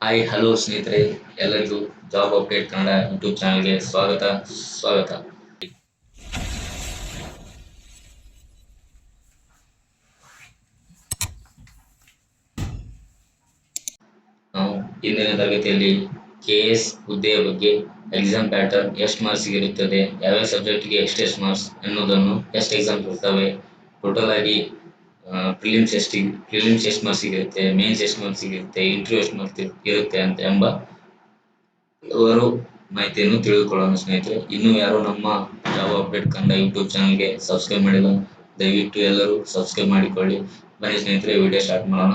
Hi hello ಸ್ನೇಹಿತರೆ. ಎಲ್ಲರಿಗೂ job update Kannada YouTube ಚಾನಲ್ಗೆ ಸ್ವಾಗತ ಸ್ವಾಗತ. ನಾವು ಇಂದಿನ ತರಗತಿಯಲ್ಲಿ ಕೆ ಎಸ್ ಹುದ್ದೆಯ ಬಗ್ಗೆ ಎಕ್ಸಾಮ್ ಪ್ಯಾಟರ್ನ್ ಎಷ್ಟು ಮಾರ್ಕ್ಸ್ ಇರುತ್ತದೆ, ಯಾವ್ಯಾವ ಸಬ್ಜೆಕ್ಟ್ಗೆ ಎಷ್ಟೆಷ್ಟು ಮಾರ್ಕ್ಸ್ ಅನ್ನೋದನ್ನು ಎಷ್ಟು ಎಕ್ಸಾಮ್ ಇರ್ತವೆ ಟೋಟಲ್ ಆಗಿ ಪ್ರಿಲಿಮ್ಸ್ ಎಷ್ಟು ಪ್ರಿಲಿಮ್ಸ್ ಎಷ್ಟು ಮಾರ್ಕ್ಸ್ ಇರುತ್ತೆ ಮೇನ್ಸ್ ಎಷ್ಟು ಮಾರ್ಕ್ಸ್ ಇರುತ್ತೆ ಇಂಟರ್ವ್ಯೂ ಎಷ್ಟು ಮಾರ್ಕ್ಸ್ ಇರುತ್ತೆ ಅಂತ ಎಂಬ ಹಲವಾರು ಮಾಹಿತಿಯನ್ನು ತಿಳಿದುಕೊಳ್ಳೋಣ ಸ್ನೇಹಿತರೆ. ಇನ್ನು ಯಾರು ನಮ್ಮ ಜಾಬ್ ಅಪ್ಡೇಟ್ ಕನ್ನಡ ಯೂಟ್ಯೂಬ್ ಚಾನಲ್ಗೆ ಸಬ್ಸ್ಕ್ರೈಬ್ ಮಾಡಿಲ್ಲ, ದಯವಿಟ್ಟು ಎಲ್ಲರೂ ಸಬ್ಸ್ಕ್ರೈಬ್ ಮಾಡಿಕೊಳ್ಳಿ. ಬನ್ನಿ ಸ್ನೇಹಿತರೆ ವಿಡಿಯೋ ಸ್ಟಾರ್ಟ್ ಮಾಡೋಣ.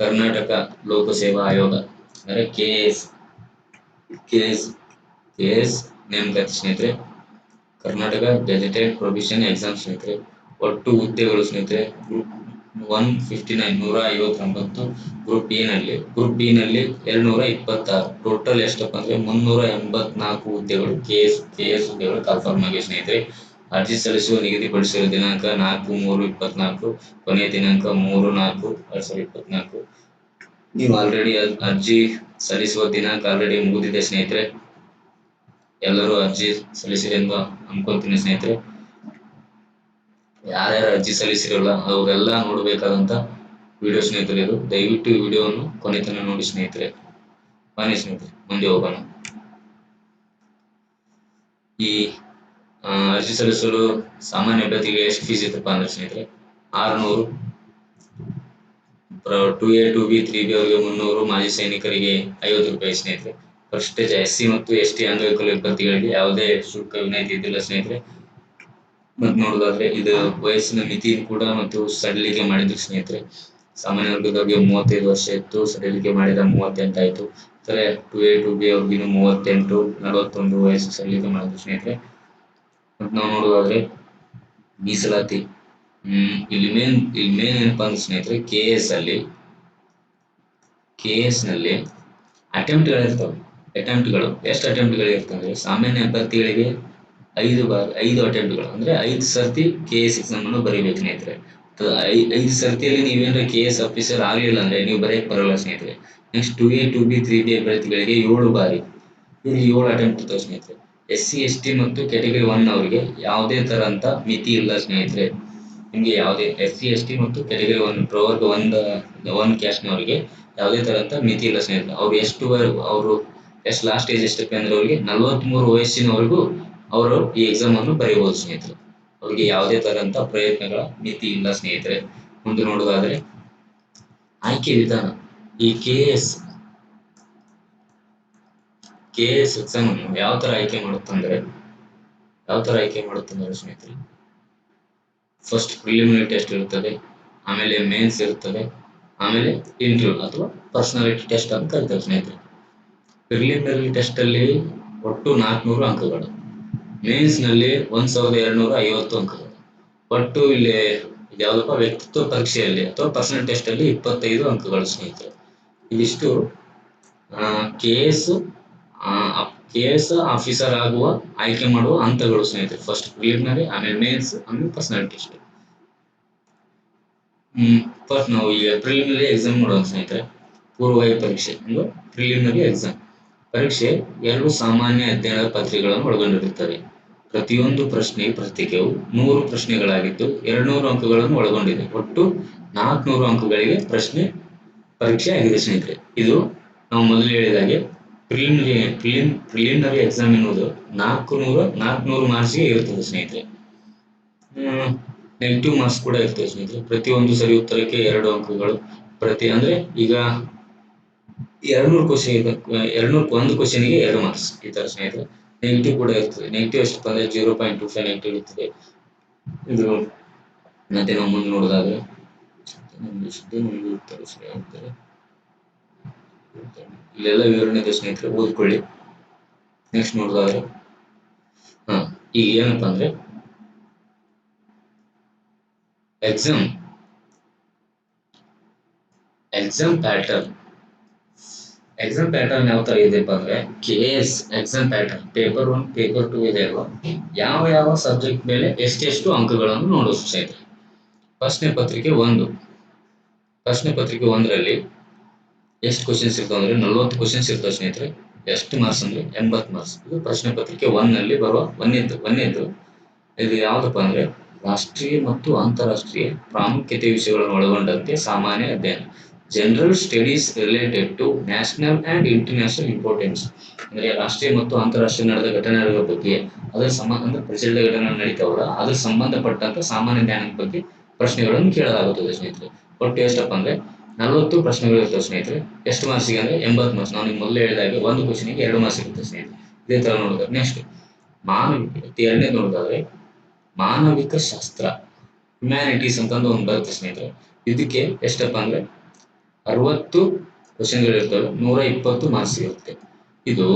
ಕರ್ನಾಟಕ ಲೋಕಸೇವಾ ಆಯೋಗ, ಅಂದರೆ K S K S K S ನೇಮಕಾತಿ ಸ್ನೇಹಿತರೆ. ಕರ್ನಾಟಕ ಗೆಜೆಟೆಡ್ ಪ್ರೊವಿಷನ್ ಎಕ್ಸಾಮ್ ಸ್ನೇಹಿತರೆ. ಒಟ್ಟು ಹುದ್ದೆಗಳು ಸ್ನೇಹಿತರೆ ಗ್ರೂಪ್ ಒನ್ ಫಿಫ್ಟಿ ನೈನ್ ನೂರ ಐವತ್ತೊಂಬತ್ತು ಗ್ರೂಪ್ ಬಿ ನಲ್ಲಿ ಗ್ರೂಪ್ ಬಿ ನಲ್ಲಿ ಎರಡ್ನೂರ ಇಪ್ಪತ್ತಾರು. ಟೋಟಲ್ ಎಷ್ಟಪ್ಪ ಅಂದ್ರೆ ಮುನ್ನೂರ ಎಂಬತ್ನಾಲ್ಕು ಹುದ್ದೆಗಳು ಕೆ ಎಸ್ ಕೆ ಎಸ್ ಹುದ್ದೆಗಳು ಕನ್ಫರ್ಮ್ ಆಗಿವೆ ಸ್ನೇಹಿತರೆ. ಅರ್ಜಿ ಸಲ್ಲಿಸುವ ನಿಗದಿಪಡಿಸಿರುವ ದಿನಾಂಕ ನಾಲ್ಕು, ಮೂರು, ಇಪ್ಪತ್ನಾಲ್ಕು, ಕೊನೆಯ ದಿನಾಂಕ ಮೂರು, ನಾಲ್ಕು, ಎರಡ್ ಸಾವಿರದ ಇಪ್ಪತ್ನಾಲ್ಕು. ನೀವು ಆಲ್ರೆಡಿ ಅರ್ಜಿ ಸಲ್ಲಿಸುವ ದಿನಾಂಕ ಆಲ್ರೆಡಿ ಮುಗಿದಿದೆ ಸ್ನೇಹಿತರೆ. ಎಲ್ಲರೂ ಅರ್ಜಿ ಸಲ್ಲಿಸಿದೆ ಎಂದು ಅನ್ಕೊಂತೀನಿ ಸ್ನೇಹಿತರೆ. ಯಾರ್ಯಾರು ಅರ್ಜಿ ಸಲ್ಲಿಸಿರಲ್ಲ, ಅವರೆಲ್ಲ ನೋಡಬೇಕಾದಂತ ವಿಡಿಯೋ ಸ್ನೇಹಿತರೆ ಇದು. ದಯವಿಟ್ಟು ಈ ವಿಡಿಯೋವನ್ನು ಕೊನೆ ತನ ನೋಡಿ ಸ್ನೇಹಿತರೆ. ಬನ್ನಿ ಸ್ನೇಹಿತರೆ, ಮುಂದೆ ಹೋಗೋಣ. ಈ ಅರ್ಜಿ ಸಲ್ಲಿಸಲು ಸಾಮಾನ್ಯ ಅಭ್ಯರ್ಥಿಗೆ ಎಷ್ಟು ಫೀಸ್ ಇತ್ತಪ್ಪ ಅಂದ್ರೆ ಸ್ನೇಹಿತರೆ? ಆರ್ನೂರು. Two A two B three B ಅವರಿಗೆ ಮುನ್ನೂರು, ಮಾಜಿ ಸೈನಿಕರಿಗೆ ಐವತ್ತು ರೂಪಾಯಿ ಸ್ನೇಹಿತರೆ. ಫಸ್ಟ್ ಎಸ್ ಸಿ ಮತ್ತು ಎಸ್ ಟಿ ಅಂಗವಿಕಲ ಅಭ್ಯರ್ಥಿಗಳಿಗೆ ಯಾವುದೇ ಶುಲ್ಕ ವಿನಾಯಿತಿ ಇದ್ದಿಲ್ಲ ಸ್ನೇಹಿತರೆ. ಮತ್ತು ನೋಡೋದಾದ್ರೆ ಇದು ವಯಸ್ಸಿನ ಮಿತಿ ಕೂಡ ಮತ್ತು ಸಡಿಲಿಕೆ ಮಾಡಿದ್ರು ಸ್ನೇಹಿತರೆ. ಸಾಮಾನ್ಯ ವರ್ಗದವರಿಗೆ ಮೂವತ್ತೈದು ವರ್ಷ ಇತ್ತು, ಸಡಿಲಿಕೆ ಮಾಡಿದ ಮೂವತ್ತೆಂಟು ಆಯ್ತು ಇತರೆ ಟು ಎ ಟು ಬಿ ಅವ್ರಿಗಿನ್ನು ಮೂವತ್ತೆಂಟು, ನಲವತ್ತೊಂದು ವಯಸ್ಸು ಸಡಿಲಿಕೆ ಮಾಡಿದ್ರು ಸ್ನೇಹಿತರೆ. ಮತ್ತು ನಾವು ನೋಡೋದಾದ್ರೆ ಮೀಸಲಾತಿ. ಹ್ಮ್, ಇಲ್ಲಿ ಮೇನ್ ಇಲ್ಲಿ ಮೇನ್ ಏನಪ್ಪಾ ಅಂದ್ರೆ ಸ್ನೇಹಿತರೆ ಕೆ ಎಸ್ ಅಲ್ಲಿ ಕೆ ಎಸ್ನಲ್ಲಿ ಅಟೆಂಪ್ಟ್ ಗಳಿರ್ತಾವೆ. ಅಟೆಂಪ್ಟ್ಗಳು, ಎಷ್ಟು ಅಟೆಂಪ್ಟ್ ಇರ್ತವೆ ಸಾಮಾನ್ಯ ಅಭ್ಯರ್ಥಿಗಳಿಗೆ ಐದು ಬಾರ್, ಐದು ಅಟೆಂಪ್ಟ್ ಅಂದರೆ ಐದು ಸರ್ತಿ ಕೆ ಎಸ್ ಎಕ್ಸಾಮ್ ಅನ್ನು ಬರೀಬೇಕು ಸ್ನೇಹಿತರೆ. ಐದು ಸರ್ತಿಯಲ್ಲಿ ನೀವೇನಾರ ಕೆ ಎಸ್ ಆಫೀಸರ್ ಆಗಲಿಲ್ಲ ಅಂದ್ರೆ ನೀವು ಬರೆಯಕ್ಕೆ ಬರೋಲ್ಲ ಸ್ನೇಹಿತರೆ. Next two A two B three B ಅಭ್ಯರ್ಥಿಗಳಿಗೆ ಏಳು ಬಾರಿ. ಇವ್ರಿಗೆ ಏಳು ಅಟೆಂಪ್ಟ್ ಇರ್ತವೆ ಸ್ನೇಹಿತರೆ. ಎಸ್ ಸಿ ಎಸ್ ಟಿ ಮತ್ತು ಕ್ಯಾಟಗರಿ ಒನ್ ಅವರಿಗೆ ಯಾವುದೇ ತರ ಅಂತ ಮಿತಿ ಇಲ್ಲ ಸ್ನೇಹಿತರೆ. ನಿಮಗೆ ಯಾವುದೇ ಎಸ್ ಸಿ ಎಸ್ ಟಿ ಮತ್ತು ಕ್ಯಾಟಗರಿ ಒನ್ ಪ್ರವರ್ಗ ಒನ್ ಒನ್ ಕ್ಯಾಸ್ಟ್ನವರಿಗೆ ಯಾವುದೇ ತರ ಅಂತ ಮಿತಿ ಇಲ್ಲ ಸ್ನೇಹಿತರೆ. ಅವ್ರು ಎಷ್ಟು ಅವರು ಎಷ್ಟು ಲಾಸ್ಟ್ ಏಜ್ ಎಷ್ಟಕ್ಕೆ ಅಂದ್ರೆ ಅವರಿಗೆ ನಲ್ವತ್ತ್ಮೂರು ವಯಸ್ಸಿನವರೆಗೂ ಅವರು ಈ ಎಕ್ಸಾಮ್ ಅನ್ನು ಬರೆಯಬಹುದು ಸ್ನೇಹಿತರೆ. ಅವರಿಗೆ ಯಾವುದೇ ತರಂತ ಪ್ರಯತ್ನಗಳ ಮಿತಿ ಇಲ್ಲ ಸ್ನೇಹಿತರೆ, ಮುಂದೆ ನೋಡೋದಾದ್ರೆ ಆಯ್ಕೆ ವಿಧಾನ, ಈ K S K S exam ಅನ್ನು ಯಾವ ತರ ಆಯ್ಕೆ ಮಾಡುತ್ತಂದ್ರೆ, ಯಾವ ತರ ಆಯ್ಕೆ ಮಾಡುತ್ತಂದ್ರೆ ಸ್ನೇಹಿತರೆ ಫಸ್ಟ್ ಪ್ರಿಲಿಮಿನರಿ ಟೆಸ್ಟ್ ಇರುತ್ತದೆ, ಆಮೇಲೆ ಮೇನ್ಸ್ ಇರುತ್ತದೆ, ಆಮೇಲೆ ಇಂಟರ್ವ್ಯೂ ಅಥವಾ ಪರ್ಸನಾಲಿಟಿ ಟೆಸ್ಟ್ ಅಂತ ಕರಿತಾರೆ ಸ್ನೇಹಿತರೆ. ಪ್ರಿಲಿಮಿನರಿ ಟೆಸ್ಟ್ ಅಲ್ಲಿ ಒಟ್ಟು ನಾಲ್ಕುನೂರು ಅಂಕಗಳು. ಮೇನ್ಸ್ನಲ್ಲಿ ಒಂದ್ ಸಾವಿರದ ಎರಡ್ನೂರ ಐವತ್ತು ಅಂಕಗಳು ಒಟ್ಟು ಇಲ್ಲಿ ಯಾವ್ದಪ್ಪ, ವ್ಯಕ್ತಿತ್ವ ಪರೀಕ್ಷೆಯಲ್ಲಿ ಅಥವಾ ಪರ್ಸನಲ್ ಟೆಸ್ಟ್ ಅಲ್ಲಿ ಇಪ್ಪತ್ತೈದು ಅಂಕಗಳು ಸ್ನೇಹಿತರೆ. ಇದಿಷ್ಟು K S K S officer ಆಗುವ, ಆಯ್ಕೆ ಮಾಡುವ ಹಂತಗಳು ಸ್ನೇಹಿತರೆ. ಫಸ್ಟ್ ಪ್ರಿಲಿಮಿನರಿ ಆಮೇಲೆ ಮೇನ್ಸ್ ಆಮೇಲೆ ಪರ್ಸನಲ್ ಟೆಸ್ಟ್ ಫಸ್ಟ್ ನಾವು ಈಗ ಪ್ರಿಲಿಮಿನರಿ ಎಕ್ಸಾಮ್ ನೋಡೋಣ ಸ್ನೇಹಿತರೆ. ಪೂರ್ವಭಾವಿ ಪರೀಕ್ಷೆ, ಅಂದ್ರೆ ಪ್ರಿಲಿಮಿನರಿ ಎಕ್ಸಾಮ್ ಪರೀಕ್ಷೆ ಎರಡು ಸಾಮಾನ್ಯ ಅಧ್ಯಯನ ಪತ್ರಿಕೆಗಳನ್ನು ಒಳಗೊಂಡಿರುತ್ತದೆ ಪ್ರತಿಯೊಂದು ಪ್ರಶ್ನೆ ಪತ್ರಿಕೆಯು ನೂರು ಪ್ರಶ್ನೆಗಳಾಗಿದ್ದು ಎರಡ್ನೂರು ಅಂಕಗಳನ್ನು ಒಳಗೊಂಡಿದೆ. ಒಟ್ಟು ನಾಲ್ಕುನೂರು ಅಂಕಗಳಿಗೆ ಪ್ರಶ್ನೆ ಪರೀಕ್ಷೆ ಆಗಿದೆ ಸ್ನೇಹಿತರೆ. ಇದು ನಾವು ಮೊದಲು ಹೇಳಿದಾಗೆ ಪ್ರಿಲಿಮಿನರಿ ಪ್ರಿಲಿಮ್ ಪ್ರಿಲಿಮಿನರಿ ಎಕ್ಸಾಮ್ ಎನ್ನುವುದು ನಾಲ್ಕು ನೂರು ನಾಲ್ಕುನೂರು ಮಾರ್ಕ್ಸ್ಗೆ ಇರುತ್ತದೆ ಸ್ನೇಹಿತರೆ. ನೆಗೆಟಿವ್ ಮಾರ್ಕ್ಸ್ ಕೂಡ ಇರ್ತದೆ ಸ್ನೇಹಿತರೆ. ಪ್ರತಿಯೊಂದು ಸರಿ ಉತ್ತರಕ್ಕೆ ಎರಡು ಅಂಕಗಳು. ಪ್ರತಿ ಅಂದ್ರೆ ಈಗ ಎರಡ್ನೂರು ಕ್ವಶನ್ ಎರಡ್ನೂರಕ್ಕೆ ಒಂದು ಕ್ವಶನ್ಗೆ ಎರಡು ಮಾರ್ಕ್ಸ್ ಈ ತರ ಸ್ನೇಹಿತರೆ. ನೆಗೆಟಿವ್ ಕೂಡ ಇರ್ತದೆ. ನೆಗೆಟಿವ್ ಎಷ್ಟು ಅಂದ್ರೆ zero point two five negative ಇರ್ತದೆ. ಇದು ಮತ್ತೆ ನಾವು ಮುಂದೆ ನೋಡೋದಾದ್ರೆ ಸ್ನೇಹಿತರೆ. ಇಲ್ಲೆಲ್ಲ ವಿವರಣೆ ಇದೆ ಸ್ನೇಹಿತರೆ, ಓದ್ಕೊಳ್ಳಿ. ನೆಕ್ಸ್ಟ್ ನೋಡೋದಾದ್ರೆ, ಹಾ, ಈಗ ಏನಪ್ಪಾ ಅಂದ್ರೆ exam exam pattern exam pattern ಯಾವ ತರ ಇದೆಪ್ಪ ಅಂದ್ರೆ K S exam pattern paper one paper two ಇದೆ ಅಲ್ವಾ? ಯಾವ ಯಾವ ಸಬ್ಜೆಕ್ಟ್ ಮೇಲೆ ಎಷ್ಟೆಷ್ಟು ಅಂಕಗಳನ್ನು ನೋಡೋದು ಸ್ನೇಹಿತರೆ ಪ್ರಶ್ನೆ ಪತ್ರಿಕೆ ಒಂದು. ಪ್ರಶ್ನೆ ಪತ್ರಿಕೆ ಒಂದರಲ್ಲಿ ಎಷ್ಟು ಕ್ವಶನ್ಸ್ ಇರ್ತಾವ ಅಂದ್ರೆ ನಲ್ವತ್ತು ಕ್ವಶನ್ಸ್ ಇರ್ತಾವ ಸ್ನೇಹಿತರೆ. ಎಷ್ಟು ಮಾರ್ಕ್ಸ್ ಅಂದ್ರೆ ಎಂಬತ್ತು ಮಾರ್ಕ್ಸ್ ಇದು ಪ್ರಶ್ನೆ ಪತ್ರಿಕೆ ಒನ್ನಲ್ಲಿ ಬರುವ ಒಂದೇದ್ದು ಒಂದೇದ್ದು. ಇದು ಯಾವುದಪ್ಪ ಅಂದ್ರೆ ರಾಷ್ಟ್ರೀಯ ಮತ್ತು ಅಂತಾರಾಷ್ಟ್ರೀಯ ಪ್ರಾಮುಖ್ಯತೆ ವಿಷಯಗಳನ್ನು ಒಳಗೊಂಡಂತೆ ಸಾಮಾನ್ಯ ಅಧ್ಯಯನ. General studies related to national and international importance ಅಂದ್ರೆ ರಾಷ್ಟ್ರೀಯ ಮತ್ತು ಅಂತಾರಾಷ್ಟ್ರೀಯ ನಡೆದ ಘಟನೆಗಳ ಬಗ್ಗೆ, ಅದರ ಸಂಬಂಧ ಅಂದ್ರೆ ಪ್ರಚಲಿತ ಘಟನೆ ನಡೀತಾವಲ್ಲ, ಅದ್ರ ಸಂಬಂಧಪಟ್ಟಂತ ಸಾಮಾನ್ಯ ಜ್ಞಾನದ ಬಗ್ಗೆ ಪ್ರಶ್ನೆಗಳನ್ನು ಕೇಳಲಾಗುತ್ತದೆ ಸ್ನೇಹಿತರೆ. ಒಟ್ಟು ಎಷ್ಟಪ್ಪ ಅಂದ್ರೆ ನಲವತ್ತು ಪ್ರಶ್ನೆಗಳು ಇರ್ತವೆ ಸ್ನೇಹಿತರೆ. ಎಷ್ಟು ಮಾರ್ಕ್ಸಿಗೆ ಅಂದ್ರೆ ಎಂಬತ್ತು ಮಾರ್ಕ್ಸ್ ನಾವು ನಿಮ್ಗೆ ಮೊದಲೇ ಹೇಳಿದಾಗ ಒಂದು ಕ್ವಶನಿಗೆ ಎರಡು ಮಾರ್ಕ್ಸ್ ಇರುತ್ತೆ ಸ್ನೇಹಿತರೆ. ಇದೇ ತರ ನೋಡಿದ್ರೆ ನೆಕ್ಸ್ಟ್ ಮಾನವಿಕ ಎರಡನೇ ನೋಡೋದಾದ್ರೆ ಮಾನವಿಕ ಶಾಸ್ತ್ರ ಹ್ಯುಮ್ಯಾನಿಟೀಸ್ ಅಂತಂದು ಒಂದು ಬರುತ್ತೆ ಸ್ನೇಹಿತರೆ. ಇದಕ್ಕೆ ಎಷ್ಟಪ್ಪ ಅಂದ್ರೆ ಅರವತ್ತು ಕ್ವಶನ್ಗಳು ಇರ್ತವೆ, ನೂರ ಇಪ್ಪತ್ತು ಮಾರ್ಕ್ಸ್ ಇರುತ್ತೆ ಇದು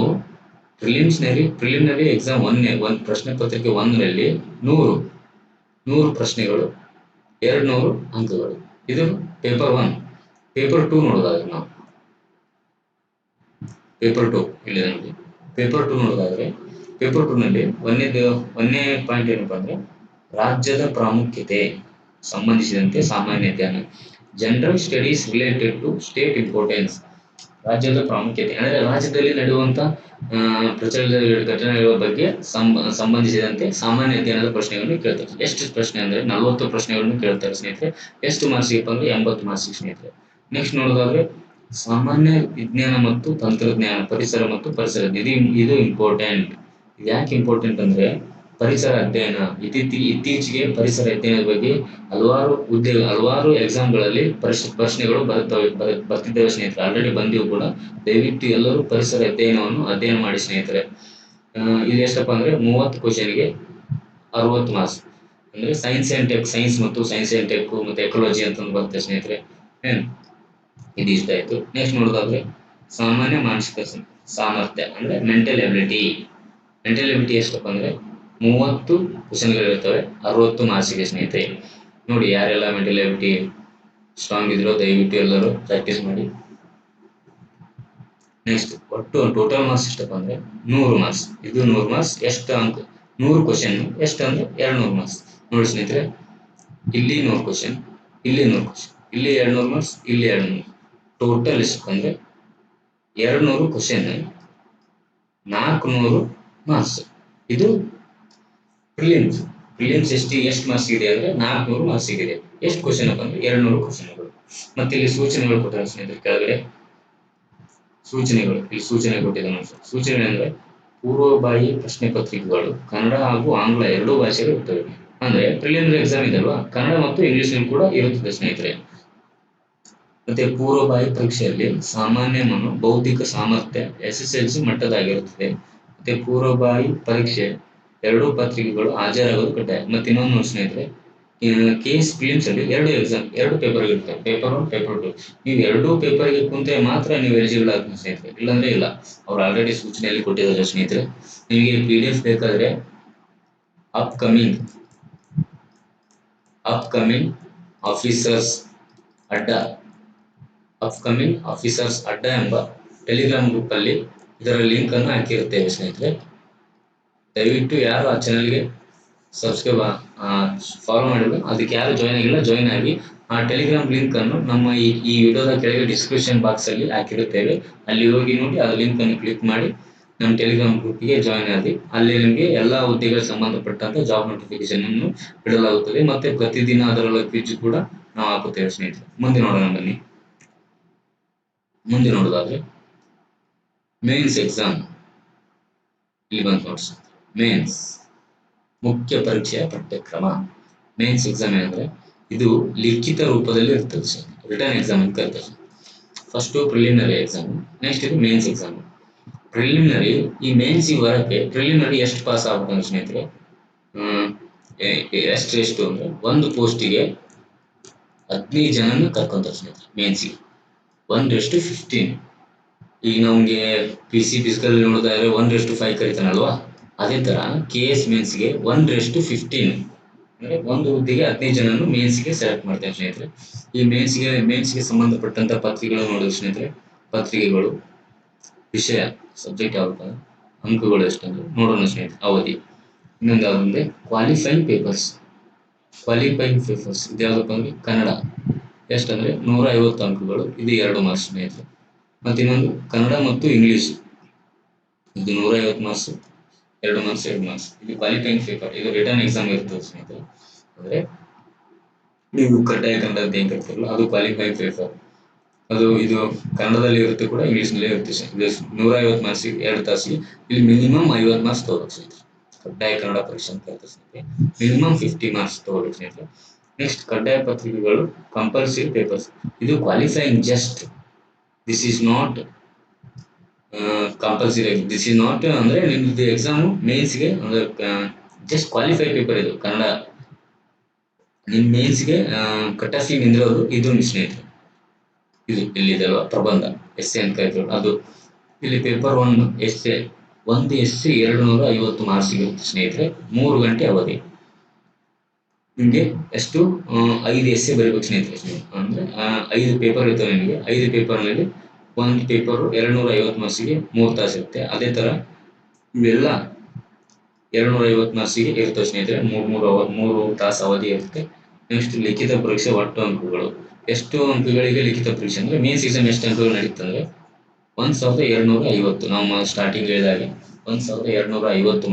ಪ್ರಿಲಿಮ್ಸ್ನರಿ ಪ್ರಿಲಿಮಿನರಿ ಎಕ್ಸಾಮ್ ಒನ್ ಒಂದು ಪ್ರಶ್ನೆ ಪತ್ರಿಕೆ ಒಂದರಲ್ಲಿ ನೂರು ನೂರು ಪ್ರಶ್ನೆಗಳು, ಎರಡು ನೂರು ಅಂಕಗಳು. ಇದು ಪೇಪರ್ ಒನ್ ಪೇಪರ್ ಟೂ ನೋಡೋದಾದ್ರೆ ನಾವು. ಪೇಪರ್ ಟು ಇಲ್ಲಿದೆ ನೋಡಿ. ಪೇಪರ್ ಟು ನೋಡೋದಾದ್ರೆ ಪೇಪರ್ ಟೂ ನಲ್ಲಿ ಒಂದೇ ಒಂದನೇ ಪಾಯಿಂಟ್ ಏನಪ್ಪ ಅಂದ್ರೆ, ರಾಜ್ಯದ ಪ್ರಾಮುಖ್ಯತೆ ಸಂಬಂಧಿಸಿದಂತೆ ಸಾಮಾನ್ಯ ಜ್ಞಾನ. General studies related to state importance ರಾಜ್ಯದ ಪ್ರಾಮುಖ್ಯತೆ, ಅಂದ್ರೆ ರಾಜ್ಯದಲ್ಲಿ ನಡೆಯುವಂಥ ಪ್ರಚಲಿತ ಘಟನೆಗಳ ಬಗ್ಗೆ ಸಂಬ ಸಂಬಂಧಿಸಿದಂತೆ ಸಾಮಾನ್ಯ ಅಧ್ಯಯನದ ಪ್ರಶ್ನೆಗಳನ್ನು ಕೇಳ್ತಾರೆ. ಎಷ್ಟು ಪ್ರಶ್ನೆ ಅಂದ್ರೆ ನಲವತ್ತು ಪ್ರಶ್ನೆಗಳನ್ನು ಕೇಳ್ತಾರೆ ಸ್ನೇಹಿತರೆ. ಎಷ್ಟು ಮಾರ್ಕ್ಸಿಗೆ ಅಂದರೆ ಎಂಬತ್ತು ಮಾರ್ಕ್ಸಿಗೆ ಸ್ನೇಹಿತರೆ. ನೆಕ್ಸ್ಟ್ ನೋಡೋದಾದ್ರೆ, ಸಾಮಾನ್ಯ ವಿಜ್ಞಾನ ಮತ್ತು ತಂತ್ರಜ್ಞಾನ, ಪರಿಸರ ಮತ್ತು ಪರಿಸರ ಇದು ಇದು ಇಂಪಾರ್ಟೆಂಟ್ ಯಾಕೆ ಇಂಪಾರ್ಟೆಂಟ್ ಅಂದ್ರೆ ಪರಿಸರ ಅಧ್ಯಯನ. ಇತ್ತೀಚೆಗೆ ಇತ್ತೀಚೆಗೆ ಪರಿಸರ ಅಧ್ಯಯನದ ಬಗ್ಗೆ ಹಲವಾರು ಹುದ್ದೆ, ಹಲವಾರು ಎಕ್ಸಾಮ್ಗಳಲ್ಲಿ ಪರಿಶ್, ಪ್ರಶ್ನೆಗಳು ಬರುತ್ತವೆ ಬರ್- ಬರ್ತಿದ್ದಾವೆ ಸ್ನೇಹಿತರೆ. ಆಲ್ರೆಡಿ ಬಂದಿವು ಕೂಡ ದಯವಿಟ್ಟು ಎಲ್ಲರೂ ಪರಿಸರ ಅಧ್ಯಯನವನ್ನು ಅಧ್ಯಯನ ಮಾಡಿ ಸ್ನೇಹಿತರೆ. ಇದು ಎಷ್ಟಪ್ಪ ಅಂದ್ರೆ ಮೂವತ್ತು ಕ್ವಶನ್ಗೆ ಅರವತ್ತು ಮಾರ್ಕ್ಸ್ ಅಂದ್ರೆ ಸೈನ್ಸ್ ಅಂಡ್ ಟೆಕ್ ಸೈನ್ಸ್ ಮತ್ತು ಸೈನ್ಸ್ ಅಂಡ್ ಟೆಕ್ ಮತ್ತೆ ಎಕಾಲಜಿ ಅಂತಂದು ಬರುತ್ತೆ ಸ್ನೇಹಿತರೆ. ಏನ್? ಇದು ಇಷ್ಟ ಆಯ್ತು. ನೆಕ್ಸ್ಟ್ ನೋಡೋದಾದ್ರೆ ಸಾಮಾನ್ಯ ಮಾನಸಿಕ ಸಾಮರ್ಥ್ಯ ಅಂದ್ರೆ ಮೆಂಟಲ್ ಎಬಿಲಿಟಿ ಮೆಂಟಲ್ ಎಬಿಲಿಟಿ ಎಷ್ಟಪ್ಪ ಅಂದ್ರೆ ಮೂವತ್ತು ಕ್ವಶನ್ಗಳಿರ್ತವೆ ಅರವತ್ತು ಮಾರ್ಕ್ಸಿಗೆ ಸ್ನೇಹಿತರೆ, ನೋಡಿ ಯಾರೆಲ್ಲ ಮೆಂಟಲ್ ಎಬಿಲಿಟಿ ಸ್ಟ್ರಾಂಗ್ ಇದ್ರೋ ದಯವಿಟ್ಟು ಎಲ್ಲರೂ ಪ್ರಾಕ್ಟೀಸ್ ಮಾಡಿ. ನೆಕ್ಸ್ಟ್ ಒಟ್ಟು ಟೋಟಲ್ ಮಾರ್ಕ್ಸ್ ಎಷ್ಟಪ್ಪ ಅಂದ್ರೆ ನೂರು ಮಾರ್ಕ್ಸ್ ಇದು ನೂರು ಮಾರ್ಕ್ಸ್ ಎಷ್ಟು ಅಂಕ, ನೂರು ಕ್ವಶನ್ ಎಷ್ಟು ಅಂದ್ರೆ ಎರಡು ನೂರು ಮಾರ್ಕ್ಸ್ ನೋಡಿ ಸ್ನೇಹಿತರೆ, ಇಲ್ಲಿ ನೂರು ಕ್ವಶನ್ ಇಲ್ಲಿ ನೂರು ಕ್ವಶನ್ ಇಲ್ಲಿ ಎರಡು ನೂರು ಮಾರ್ಕ್ಸ್ ಇಲ್ಲಿ ಎರಡು ನೂರು ಟೋಟಲ್ ಎಷ್ಟು ಅಂದ್ರೆ ಎರಡು ನೂರು ಕ್ವಶನ್ ನಾಲ್ಕು ನೂರು ಮಾರ್ಕ್ಸ್ ಇದು ಪ್ರಿಲಿಮ್ಸ್ ಪ್ರಿಲಿಮ್ಸ್ ಎಷ್ಟು ಎಷ್ಟು ಮಾರ್ಕ್ಸ್ ಇದೆ ಅಂದ್ರೆ ನಾಲ್ಕುನೂರು ಮಾರ್ಕ್ಸ್ ಇದೆ. ಎಷ್ಟು ಕ್ವಶನ್ ಅಂದ್ರೆ ಎರಡು ನೂರು ಕ್ವಶನ್ಗಳು ಮತ್ತೆ ಇಲ್ಲಿ ಸೂಚನೆಗಳು ಕೊಟ್ಟಾರೆ ಸ್ನೇಹಿತರೆ ಕೆಳಗಡೆ. ಸೂಚನೆಗಳು, ಇಲ್ಲಿ ಸೂಚನೆ ಕೊಟ್ಟಿದ್ದಾನೆ. ಸೂಚನೆ ಅಂದ್ರೆ ಪೂರ್ವಬಾಹಿ ಪ್ರಶ್ನೆ ಪತ್ರಿಕೆಗಳು, ಕನ್ನಡ ಹಾಗೂ ಆಂಗ್ಲ ಎರಡೂ ಭಾಷೆಗಳು ಇರ್ತವೆ. ಅಂದ್ರೆ ಪ್ರಿಲಿಮಿನರಿ ಎಕ್ಸಾಮ್ ಇದಲ್ವಾ ಕನ್ನಡ ಮತ್ತು ಇಂಗ್ಲಿಷ್ ಕೂಡ ಇರುತ್ತದೆ ಸ್ನೇಹಿತರೆ. ಮತ್ತೆ ಪೂರ್ವಬಾಹಿ ಪರೀಕ್ಷೆಯಲ್ಲಿ ಸಾಮಾನ್ಯ ಮನು ಬೌದ್ಧಿಕ ಸಾಮರ್ಥ್ಯ ಎಸ್ ಎಸ್ ಎಲ್ ಸಿ ಮಟ್ಟದಾಗಿರುತ್ತದೆ ಮತ್ತೆ ಪೂರ್ವಬಾಹಿ ಪರೀಕ್ಷೆ ಎರಡೂ ಪತ್ರಿಕೆಗಳು ಹಾಜರಾಗೋದು ಕಡ್ಡಾಯ. ಮತ್ತೆ ಇನ್ನೊಂದು ನೋಡಿ ಸ್ನೇಹಿತರೆ ಕೆ ಎಸ್ ಫಿಲಿಮ್ಸ್ ಅಲ್ಲಿ ಎರಡು ಎಕ್ಸಾಮ್ ಎರಡು ಪೇಪರ್ ಇರ್ತವೆ ಪೇಪರ್ ಒನ್ ಪೇಪರ್ ಟು ನೀವು ಎರಡೂ ಪೇಪರ್ಗೆ ಕುಂತ್ರೆ ಮಾತ್ರ ನೀವು ಎಲಿಜಿಬಲ್ ಆಗ್ತದೆ ಸ್ನೇಹಿತರೆ. ಇಲ್ಲಾಂದ್ರೆ ಇಲ್ಲ. ಅವ್ರು ಆಲ್ರೆಡಿ ಸೂಚನೆಯಲ್ಲಿ ಕೊಟ್ಟಿದ್ದಾರೆ ಸ್ನೇಹಿತರೆ. ನಿಮಗೆ ಪಿ ಡಿ ಎಫ್ ಬೇಕಾದ್ರೆ upcoming upcoming officers Adda upcoming officers Adda ಎಂಬ ಟೆಲಿಗ್ರಾಮ್ ಗ್ರೂಪ್ ಅಲ್ಲಿ ಇದರ ಲಿಂಕ್ ಅನ್ನು ಹಾಕಿರುತ್ತೇವೆ ಸ್ನೇಹಿತರೆ. ದಯವಿಟ್ಟು ಯಾರು ಆ ಚಾನಲ್ಗೆ ಸಬ್ಸ್ಕ್ರೈಬ್ ಫಾಲೋ ಮಾಡಿದ್ರು, ಅದಕ್ಕೆ ಯಾರು ಜಾಯ್ನ್ ಆಗಿಲ್ಲ ಜಾಯ್ನ್ ಆಗಿ ಆ ಟೆಲಿಗ್ರಾಮ್ ಲಿಂಕ್ ಅನ್ನು ನಮ್ಮ ಈ ಈ ವಿಡಿಯೋದ ಕೆಳಗೆ ಡಿಸ್ಕ್ರಿಪ್ಷನ್ ಬಾಕ್ಸ್ ಅಲ್ಲಿ ಹಾಕಿರುತ್ತೇವೆ. ಅಲ್ಲಿ ಹೋಗಿ ನೋಡಿ, ಆ ಲಿಂಕ್ ಅನ್ನು ಕ್ಲಿಕ್ ಮಾಡಿ, ನಮ್ಮ ಟೆಲಿಗ್ರಾಮ್ ಗ್ರೂಪ್ಗೆ ಜಾಯ್ನ್ ಆಗಿ, ಅಲ್ಲಿ ನಿಮಗೆ ಎಲ್ಲ ಹುದ್ದೆಗಳಿಗೆ ಸಂಬಂಧಪಟ್ಟಂತ ಜಾಬ್ ನೋಟಿಫಿಕೇಶನ್ ಅನ್ನು ಬಿಡಲಾಗುತ್ತದೆ. ಮತ್ತೆ ಪ್ರತಿದಿನ ಅದರೊಳಗೆ ಕ್ವಿಜ್ ಕೂಡ ನಾವು ಹಾಕುತ್ತೇವೆ ಸ್ನೇಹಿತರೆ. ಮುಂದೆ ನೋಡೋಣ ಬನ್ನಿ. ಮುಂದೆ ನೋಡೋದಾದ್ರೆ ಮೇನ್ಸ್ ಎಕ್ಸಾಮ್ ಇಲ್ಲಿ ಬಂದು ನೋಡಿ ಮೇನ್ಸ್ ಮುಖ್ಯ ಪರೀಕ್ಷೆಯ ಪಠ್ಯಕ್ರಮ. ಮೇನ್ಸ್ ಎಕ್ಸಾಮ್ ಏನಂದ್ರೆ, ಇದು ಲಿಖಿತ ರೂಪದಲ್ಲಿ ಇರ್ತದೆ ಸರ್. ರಿಟರ್ನ್ ಎಕ್ಸಾಮ್ ಅಂತ ಕರೀತಾರೆ ಫಸ್ಟ್ ಪ್ರಿಲಿಮಿನರಿ ಎಕ್ಸಾಮ್ ನೆಕ್ಸ್ಟ್ ಇದು ಮೇನ್ಸ್ ಎಕ್ಸಾಮ್ ಪ್ರಿಲಿಮಿನರಿ ಈ ಮೇನ್ಸ್ ಈ ಬರಕ್ಕೆ ಪ್ರಿಲಿಮಿನರಿ ಎಷ್ಟು ಪಾಸ್ ಆಗ್ಬೇಕಂದ್ರೆ ಸ್ನೇಹಿತರೆ ಎಷ್ಟು ಎಷ್ಟು ಅಂದ್ರೆ ಒಂದು ಪೋಸ್ಟಿಗೆ ಹದಿನೈದು ಜನನ ಕರ್ಕೊಂತಾರೆ ಸ್ನೇಹಿತರೆ ಮೇನ್ಸಿಗೆ ಒಂದು ಎಷ್ಟು ಫಿಫ್ಟೀನ್ ಈಗ ನಮ್ಗೆ ಪಿ ಸಿ ಫಿಸಿಕಲ್ ನೋಡಿದ್ರೆ ಒಂದು ಎಷ್ಟು ಫೈವ್ ಕರಿತಾನಲ್ವಾ? ಅದೇ ತರ ಕೆ ಎಸ್ ಮೇನ್ಸ್ಗೆ ಒನ್ ರೆಸ್ಟ್ ಫಿಫ್ಟೀನ್ ಅಂದ್ರೆ ಒಂದು ಹುದ್ದೆಗೆ ಹದಿನೈದು ಜನನು ಮೇನ್ಸ್ಗೆ ಸೆಲೆಕ್ಟ್ ಮಾಡ್ತಾರೆ ಸ್ನೇಹಿತರೆ. ಈ ಮೇನ್ಸ್ಗೆ ಮೇನ್ಸ್ಗೆ ಸಂಬಂಧಪಟ್ಟಂತ ಪತ್ರಿಕೆಗಳು ನೋಡಿದ್ರೆ ಸ್ನೇಹಿತರೆ. ಪತ್ರಿಕೆಗಳು, ವಿಷಯ ಸಬ್ಜೆಕ್ಟ್ ಯಾವ್ದು ಅಂಕಗಳು ಎಷ್ಟಂದ್ರೆ ನೋಡೋಣ ಸ್ನೇಹಿತರೆ, ಅವಧಿ. ಇನ್ನೊಂದು ಯಾವುದಂದ್ರೆ ಕ್ವಾಲಿಫೈಯಿಂಗ್ ಪೇಪರ್ಸ್ ಕ್ವಾಲಿಫೈಯಿಂಗ್ ಪೇಪರ್ಸ್ ಇದ್ಯಾವುದಪ್ಪ ಅಂದ್ರೆ ಕನ್ನಡ. ಎಷ್ಟಂದ್ರೆ ನೂರ ಐವತ್ತು ಅಂಕಗಳು. ಇದು ಎರಡು ಮಾರ್ಕ್ಸ್ ಸ್ನೇಹಿತರೆ. ಮತ್ತೆ ಇನ್ನೊಂದು ಕನ್ನಡ ಮತ್ತು ಇಂಗ್ಲಿಷ್. ಇದು ನೂರ ಐವತ್ತು ಮಾರ್ಕ್ಸ್ ಎರಡು ಮಾರ್ಕ್ಸ್ ಎರಡು ಮಾರ್ಕ್ಸ್ ಇದು ಕ್ವಾಲಿಫೈಯಿಂಗ್ ಪೇಪರ್ ಇದು ರಿಟರ್ನ್ ಎಕ್ಸಾಮ್ ಇರ್ತದೆ ಸ್ನೇಹಿತರೆ ಅಂದ್ರೆ ನೀವು ಕಡ್ಡಾಯ ಕನ್ನಡದ್ದು ಏನ್ ಕರ್ತಿರಲ್ಲ, ಅದು ಕ್ವಾಲಿಫೈಯಿಂಗ್ ಪೇಪರ್ ಅದು ಇದು ಕನ್ನಡದಲ್ಲಿ ಇರುತ್ತೆ ಕೂಡ, ಇಂಗ್ಲಿಷ್ನಲ್ಲಿ ಇರುತ್ತೆ ಇದು ನೂರ ಐವತ್ತು ಮಾರ್ಕ್ಸಿಗೆ ಎರಡು ತಾಸಿಗೆ ಇಲ್ಲಿ ಮಿನಿಮಮ್ ಐವತ್ತು ಮಾರ್ಕ್ಸ್ ತಗೋಬೇಕು ಸ್ನೇಹಿತರೆ ಕಡ್ಡಾಯ ಕನ್ನಡ ಪರೀಕ್ಷೆ ಅಂತ ಹೇಳ್ತಾರೆ ಸ್ನೇಹಿತರೆ ಮಿನಿಮಮ್ ಫಿಫ್ಟಿ ಮಾರ್ಕ್ಸ್ ತಗೋಬೇಕು ಸ್ನೇಹಿತರೆ ನೆಕ್ಸ್ಟ್ ಕಡ್ಡಾಯ ಪತ್ರಿಕೆಗಳು ಕಂಪಲ್ಸರಿ ಪೇಪರ್ಸ್ ಇದು qualifying just this is not compulsory this is not ಅಂದ್ರೆ ನಿಮ್ದು ಎಕ್ಸಾಮು ಮೇನ್ಸ್ಗೆ ಅಂದ್ರೆ ಜಸ್ಟ್ ಕ್ವಾಲಿಫೈ ಪೇಪರ್ ಇದು. ಕನ್ನಡ, ನಿಮ್ ಮೇನ್ಸ್ಗೆ ಕಟ್ ಆಫ್ ನಿಂದಿರೋದು ಇದು ನಿಮ್ಮ ಸ್ನೇಹಿತರೆ. ಇದು ಇಲ್ಲಿದೆ ಅಲ್ವಾ? ಪ್ರಬಂಧ. ಎಸ್ ಅಂತ ಕರಿತೀವಿ ಅದು ಇಲ್ಲಿ ಪೇಪರ್ ಒನ್ ಎಸ್ ಎ, ಒಂದು ಎಸ್ ಎರಡು ನೂರ ಐವತ್ತು ಮಾರ್ಕ್ಸ್ ಇರುತ್ತೆ ಸ್ನೇಹಿತರೆ. ಮೂರು ಗಂಟೆ ಅವಧಿ. ನಿಮಗೆ ಎಷ್ಟು ಐದು ಎಸ್ ಎ ಬರೀಬೇಕು ಸ್ನೇಹಿತರೆ. ಅಂದ್ರೆ ಐದು ಪೇಪರ್ ಇರ್ತವೆ ನಿಮಗೆ. ಐದು ಪೇಪರ್ನಲ್ಲಿ ಒಂದು ಪೇಪರ್ ಎರಡು ನೂರ ಐವತ್ತು ಮಾರ್ಕ್ಸಿಗೆ ಮೂರು ತಾಸು ಇರುತ್ತೆ ಅದೇ ತರ ಇವೆಲ್ಲ ಎರಡು ನೂರ ಐವತ್ತು ಮಾರ್ಕ್ಸಿಗೆ ಇರ್ತವೆ ಸ್ನೇಹಿತರೆ. ಮೂರು ಮೂರು ಅವ ಮೂರು ತಾಸು ಅವಧಿ ಇರುತ್ತೆ. ನೆಕ್ಸ್ಟ್ ಲಿಖಿತ ಪರೀಕ್ಷೆ ಒಟ್ಟು ಅಂಕಗಳು. ಎಷ್ಟು ಅಂಕಗಳಿಗೆ ಲಿಖಿತ ಪರೀಕ್ಷೆ ಅಂದ್ರೆ ಮೇನ್ ಸೀಸನ್ ಎಷ್ಟು ಅಂಕಗಳು ನಡೀತಂದ್ರೆ, ಒಂದ್ ಸಾವಿರದ ಎರಡ್ನೂರ ಐವತ್ತು ನಾವು ಸ್ಟಾರ್ಟಿಂಗ್ ಹೇಳಿದಾಗೆ. ಒಂದ್ ಸಾವಿರದ ಎರಡ್ನೂರ ಐವತ್ತು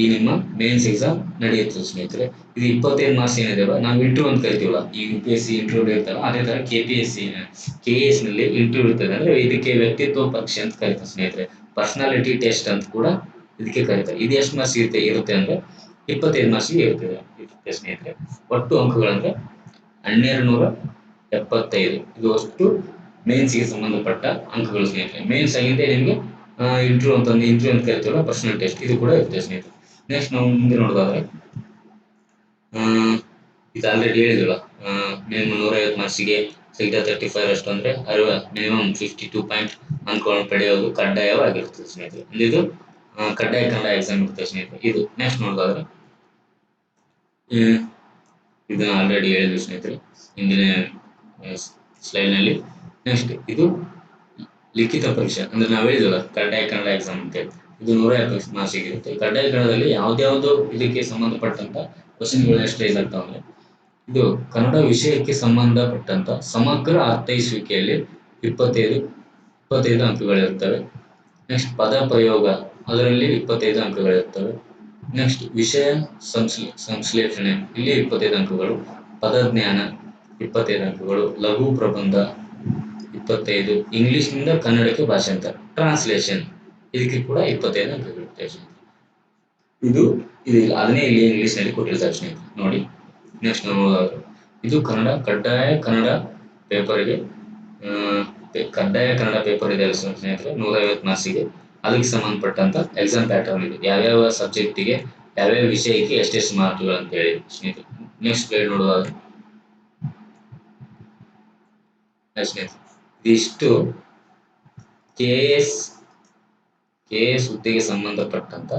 ಈ ನಿಮ್ಮ ಮೇನ್ಸ್ ಎಕ್ಸಾಮ್ ನಡೆಯುತ್ತೆ ಸ್ನೇಹಿತರೆ. ಇದು ಇಪ್ಪತ್ತೈದು ಮಾರ್ಕ್ಸ್ ಏನಿದೆ ನಾವು ಇಂಟರ್ವ್ಯೂ ಅಂತ ಕರಿತೀವಲ್ಲ, ಈ U P S C interview ಇರ್ತಲ್ಲ ಅದೇ ತರ K P S C K ಎಸ್ನಲ್ಲಿ interview ಇರ್ತದೆ. ಅಂದ್ರೆ ಇದಕ್ಕೆ ವ್ಯಕ್ತಿತ್ವ ಪರೀಕ್ಷೆ ಅಂತ ಕರಿತಾರೆ ಸ್ನೇಹಿತರೆ. ಪರ್ಸನಾಲಿಟಿ ಟೆಸ್ಟ್ ಅಂತ ಕೂಡ ಇದಕ್ಕೆ ಕರೀತಾರೆ. ಇದು ಎಷ್ಟು ಮಾರ್ಕ್ಸ್ ಇರುತ್ತೆ ಇರುತ್ತೆ ಅಂದ್ರೆ ಇಪ್ಪತ್ತೈದು ಮಾರ್ಕ್ಸಿಗೆ ಇರುತ್ತೆ ಸ್ನೇಹಿತರೆ. ಒಟ್ಟು ಅಂಕಗಳಂದ್ರೆ ಹನ್ನೆರಡು ನೂರ ಎಪ್ಪತ್ತೈದು. ಇದು ಅಷ್ಟು ಮೇನ್ಸ್ಗೆ ಸಂಬಂಧಪಟ್ಟ ಅಂಕಗಳು ಸ್ನೇಹಿತರೆ. ಮೇನ್ಸ್ ಆಗಿದೆ ನಿಮಗೆ ಇಂಟರ್ವ್ಯೂ ಅಂತ ಇಂಟ್ರ್ಯೂ ಅಂತ ಕರಿತೀವಲ್ಲ ಪರ್ಸನಲ್ ಟೆಸ್ಟ್ ಇದು ಕೂಡ ಇರುತ್ತೆ ಸ್ನೇಹಿತರೆ ನೆಕ್ಸ್ಟ್ ನಾವು ಮುಂದೆ ನೋಡೋದಾದ್ರೆ ಇದು ಆಲ್ರೆಡಿ ಹೇಳಿದ್ವಲ್ಲ ಮಿನಿಮಮ್ ನೂರ ಐವತ್ತು ಮಾರ್ಕ್ಸಿಗೆ ಸಿಗ್ತಾ ತರ್ಟಿ ಫೈವ್ ಅಷ್ಟು ಅಂದ್ರೆ ಅರವ ಮಿನಿಮಮ್ ಫಿಫ್ಟಿ ಟೂ ಪಾಯಿಂಟ್ ಅನ್ಕೊಂಡು ಪಡೆಯೋದು ಕಡ್ಡಾಯವಾಗಿರ್ತದೆ ಸ್ನೇಹಿತರೆ. ಇದು ಕಡ್ಡಾಯ ಕನ್ನಡ ಎಕ್ಸಾಮ್ ಇರುತ್ತೆ ಸ್ನೇಹಿತರೆ. ಇದು ನೆಕ್ಸ್ಟ್ ನೋಡೋದಾದ್ರೆ ಇದು ಆಲ್ರೆಡಿ ಹೇಳಿದ್ವಿ ಸ್ನೇಹಿತರೆ, ಹಿಂದಿನ ಸ್ಲೈಡ್ನಲ್ಲಿ ನೆಕ್ಸ್ಟ್ ಇದು ಲಿಖಿತ ಪರೀಕ್ಷೆ. ಅಂದ್ರೆ ನಾವು ಹೇಳಿದ್ವಲ್ಲ, ಕಡ್ಡಾಯ ಕನ್ನಡ ಎಕ್ಸಾಮ್ ಅಂತ ಇದು ನೂರ ಎಪ್ಪತ್ತು ಮಾರ್ಕ್ಸಿಗೆ ಇರುತ್ತೆ. ಕಡ್ಡಾಯ ಕನ್ನಡದಲ್ಲಿ ಯಾವ್ದ್ಯಾವ್ದು ಇದಕ್ಕೆ ಸಂಬಂಧಪಟ್ಟಂತ ಕ್ವಶನ್ಗಳು ಎಷ್ಟು ರೈಸ್ ಆಗ್ತಾವ ಅಂದ್ರೆ, ಇದು ಕನ್ನಡ ವಿಷಯಕ್ಕೆ ಸಂಬಂಧಪಟ್ಟಂತ ಸಮಗ್ರ ಅರ್ಥೈಸುವಿಕೆಯಲ್ಲಿ ಇಪ್ಪತ್ತೈದು ಇಪ್ಪತ್ತೈದು ಅಂಕಗಳಿರ್ತವೆ. ನೆಕ್ಸ್ಟ್ ಪದ ಪ್ರಯೋಗ, ಅದರಲ್ಲಿ ಇಪ್ಪತ್ತೈದು ಅಂಕಗಳಿರ್ತವೆ. ನೆಕ್ಸ್ಟ್ ವಿಷಯ ಸಂಶ್ಲೇ ಸಂಶ್ಲೇಷಣೆ, ಇಲ್ಲಿ ಇಪ್ಪತ್ತೈದು ಅಂಕಗಳು. ಪದಜ್ಞಾನ, ಇಪ್ಪತ್ತೈದು ಅಂಕಗಳು. ಲಘು ಪ್ರಬಂಧ ಇಪ್ಪತ್ತೈದು, ಇಂಗ್ಲಿಷ್ನಿಂದ ಕನ್ನಡಕ್ಕೆ ಭಾಷಾಂತರ ಟ್ರಾನ್ಸ್ಲೇಷನ್ ಇದಕ್ಕೆ ಕೂಡ ಇಪ್ಪತ್ತೈದು ಅಂಕಗಳಿರ್ತವೆ ಇದು ಇದು ಅದನ್ನೇ ಇಲ್ಲಿ ಇಂಗ್ಲಿಷ್ನಲ್ಲಿ ಕೊಟ್ಟಿರ್ತಾರೆ ಸ್ನೇಹಿತರೆ ನೋಡಿ ನೆಕ್ಸ್ಟ್ ನೋಡೋದಾದ್ರೆ ಇದು ಕನ್ನಡ, ಕಡ್ಡಾಯ ಕನ್ನಡ ಪೇಪರ್ಗೆ ಕಡ್ಡಾಯ ಕನ್ನಡ ಪೇಪರ್ ಇದೆ ಸ್ನೇಹಿತರೆ ನೂರ ಐವತ್ತು ಮಾರ್ಕ್ಸಿಗೆ. ಅದಕ್ಕೆ ಸಂಬಂಧಪಟ್ಟಂತ ಎಕ್ಸಾಮ್ ಪ್ಯಾಟರ್ನ್ ಇದೆ. ಯಾವ್ಯಾವ ಸಬ್ಜೆಕ್ಟಿಗೆ ಯಾವ್ಯಾವ ವಿಷಯಕ್ಕೆ ಎಷ್ಟೆಷ್ಟು ಮಾರ್ಕ್ಗಳು ಅಂತ ಹೇಳಿ ಸ್ನೇಹಿತರೆ. ನೆಕ್ಸ್ಟ್ ಸ್ಲೈಡ್ ನೋಡೋದಾದ್ರೆ ನೆಕ್ಸ್ಟ್ ಇದಿಷ್ಟು ಕೆ ಎಸ್ ಕೆ ಎಸ್ ಹುದ್ದೆಗೆ ಸಂಬಂಧಪಟ್ಟಂತ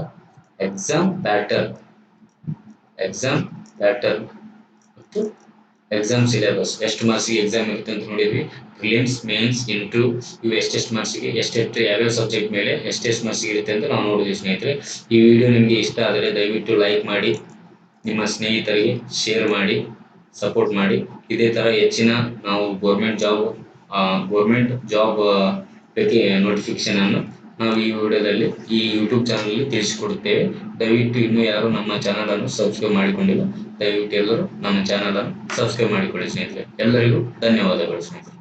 ಎಕ್ಸಾಮ್ ಪ್ಯಾಟರ್ನ್ ಎಕ್ಸಾಮ್ ಪ್ಯಾಟರ್ನ್ ಮತ್ತು ಎಕ್ಸಾಮ್ ಸಿಲೆಬಸ್ ಎಷ್ಟು ಮಾರ್ಕ್ಸಿಗೆ ಎಕ್ಸಾಮ್ ಇರುತ್ತೆ ಅಂತ ನೋಡಿದ್ವಿ. ಪ್ರಿಲಿಮ್ಸ್ ಮೇನ್ಸ್ ಇಂಟರ್ವ್ಯೂ ಇವು ಎಷ್ಟೆಷ್ಟು ಮಾರ್ಕ್ಸಿಗೆ ಎಷ್ಟೆಷ್ಟು ಯಾವ್ಯಾವ ಸಬ್ಜೆಕ್ಟ್ ಮೇಲೆ ಎಷ್ಟೆಷ್ಟು ಮಾರ್ಕ್ಸಿಗೆ ಇರುತ್ತೆ ಅಂತ ನಾವು ನೋಡಿದ್ವಿ ಸ್ನೇಹಿತರೆ. ಈ ವಿಡಿಯೋ ನಿಮಗೆ ಇಷ್ಟ ಆದರೆ ದಯವಿಟ್ಟು ಲೈಕ್ ಮಾಡಿ, ನಿಮ್ಮ ಸ್ನೇಹಿತರಿಗೆ ಶೇರ್ ಮಾಡಿ ಸಪೋರ್ಟ್ ಮಾಡಿ. ಇದೇ ಥರ ಹೆಚ್ಚಿನ ನಾವು ಗೌರ್ಮೆಂಟ್ ಜಾಬ್ ಗೌರ್ಮೆಂಟ್ ಜಾಬ್ ಬಗ್ಗೆ ನೋಟಿಫಿಕೇಶನ್ ಅನ್ನು ನಾವು ಈ ವಿಡಿಯೋದಲ್ಲಿ, ಈ ಯೂಟ್ಯೂಬ್ ಚಾನಲ್ ಅಲ್ಲಿ ತಿಳಿಸಿಕೊಡುತ್ತೇವೆ. ದಯವಿಟ್ಟು ಇನ್ನೂ ಯಾರು ನಮ್ಮ ಚಾನಲ್ ಅನ್ನು ಸಬ್ಸ್ಕ್ರೈಬ್ ಮಾಡಿಕೊಂಡಿಲ್ಲ, ದಯವಿಟ್ಟು ಎಲ್ಲರೂ ನಮ್ಮ ಚಾನಲ್ ಅನ್ನು ಸಬ್ಸ್ಕ್ರೈಬ್ ಮಾಡಿಕೊಳ್ಳಿ ಸ್ನೇಹಿತರೆ. ಎಲ್ಲರಿಗೂ ಧನ್ಯವಾದಗಳು ಸ್ನೇಹಿತರೆ.